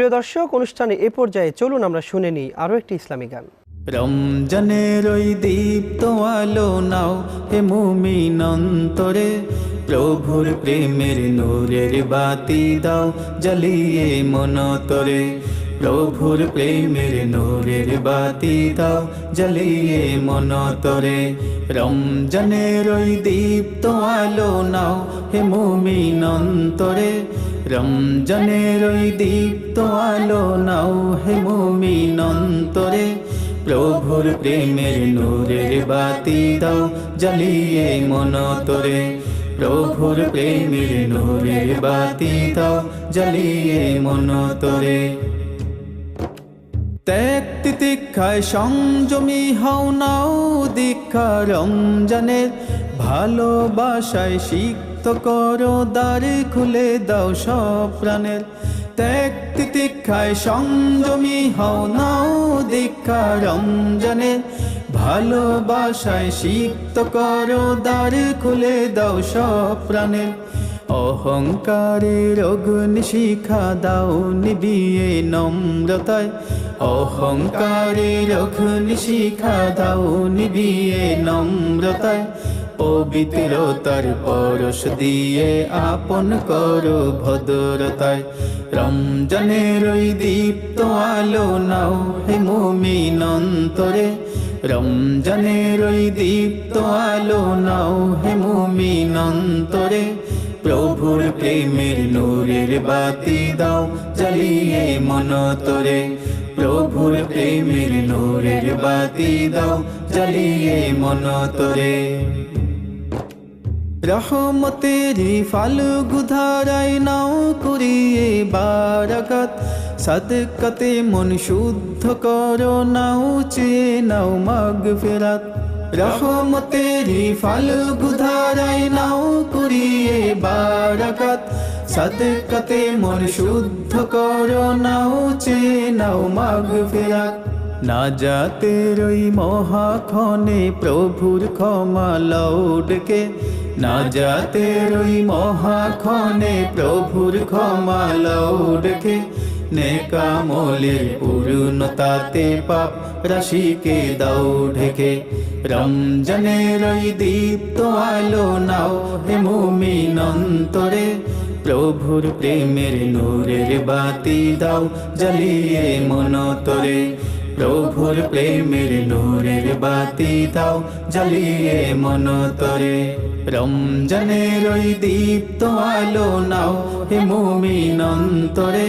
প্রিয় দর্শক, অনুষ্ঠানে এ পর্যায়ে চলুন আমরা শুনে নিই আরও একটি ইসলামী গান। রমজানের ওই দীপ্ত আলো নাও হে মুমিন অন্তরে, প্রভুর প্রেমের নূরের বাতি দাও জ্বালিয়ে মনতরে প্রভুর প্রেমের নূরের বাতি, দাও জ্বালিয়ে মনতরে রমজানের ওই দীপ্ত আলো নাও হে মুমিন অন্তরে। রমজানের ওই দীপ্ত আলো নাও হে মুমিন অন্তরে। প্রভুর প্রেমের নূরের বাতি, দাও জ্বালিয়ে মনতরে প্রভুর প্রেমের নূরের বাতি, দাও জ্বালিয়ে মনতরে ত্যাগ তিতিক্ষায় সংযমী হও নাও দীক্ষা রমজানের ভালোবাসায় সিক্ত করো দ্বার খুলে দাও সব প্রাণের। ত্যাগ তিতিক্ষায় সংযমী হও নাও দীক্ষা রমজানের ভালোবাসায় সিক্ত করো দ্বার খুলে দাও সব প্রাণের। অহংকারের অগ্নি শিখা দাও নিবিয়ে নম্রতায়। অহংকারের অগ্নি শিখা দাও নিবিয়ে নম্রতায়। পবিত্রতার পরশ দিয়ে আপন করো ভদ্রতায়। রমজানের ওই দীপ্ত আলো নাও হে মুমিন অন্তরে। রমজানের ওই দীপ্ত আলো নাও হে মুমিন অন্তরে। প্রভুর প্রেমের নূরের বাতি দাও, জ্বালিয়ে মনতরে প্রভুর প্রেমের নূরের বাতি দাও, জ্বালিয়ে মনতরে রহমতেরি ফালুগু ধারাই নাও করিয়ে বারাকাত। সাদকাতে মন শুদ্ধ করো, নাও চেয়ে নাও মাগ ফেরাত রহমতেরি ফালুগু ধারাই নাও করিয়ে বারাকাত। সাদকাতে মন শুদ্ধ করো, নাও চেয়ে নাও মাগ ফেরাত না যাতে রই মহাক্ষণে প্রভুর ক্ষমা লৌডকে না যাতে রই মহাক্ষণে প্রভুর ক্ষমা লৌডকে নেকামলের পূর্ণতাতে পাপ রাশিকে দাও ঢেকে। রমজানের ওই দীপ্ত আলো নাও হে মুমিন অন্তরে। প্রভুর প্রেমের নূরের বাতি দাও জ্বালিয়ে মনতরে প্রভুর প্রেমের নূরের বাতি দাও জ্বালিয়ে মনতরে রমজানের ওই দীপ্ত আলো নাও হে মুমিন অন্তরে।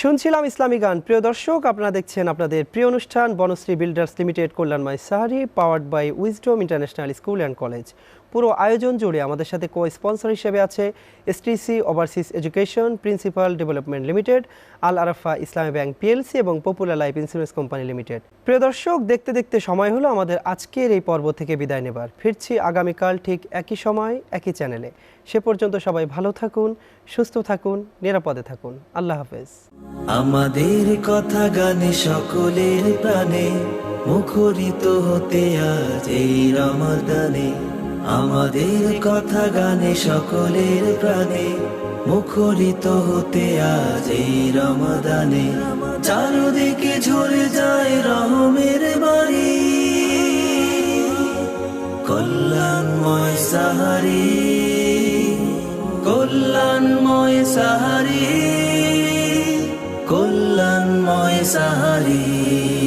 শুনছিলাম ইসলামী গান। প্রিয় দর্শক, আপনারা দেখছেন আপনাদের প্রিয় অনুষ্ঠান বনশ্রী বিল্ডার্স লিমিটেড, কল্যাণময় sehri powered by Wisdom International School and College পুরো আয়োজন জুড়ে আমাদের সাথে কো স্পন্সর হিসেবে আছে STC overseas education principal development limited Al Arafah Islami bank PLC এবং popular life insurance company limited প্রিয় দর্শক, দেখতে দেখতে সময় হলো আমাদের আজকের এই পর্ব থেকে বিদায় নেবার। ফিরছি আগামীকাল ঠিক একই সময়, একই চ্যানেলে। সে পর্যন্ত সবাই ভালো থাকুন, সুস্থ থাকুন, নিরাপদে থাকুন। আল্লাহ হাফেজ। আমাদের কথা গানে সকলের প্রাণে, মুখরিত হতে আজ এই রমাদানে। আমাদের কথা গানে সকলের প্রাণে মুখরিত হতে আজ এই রমাদানে। চারদিকে ঝরে যায় রহমের বাড়ি কল্যাণময় সাহারি কল্যাণময় সাহারি কল্যাণময় সাহারি।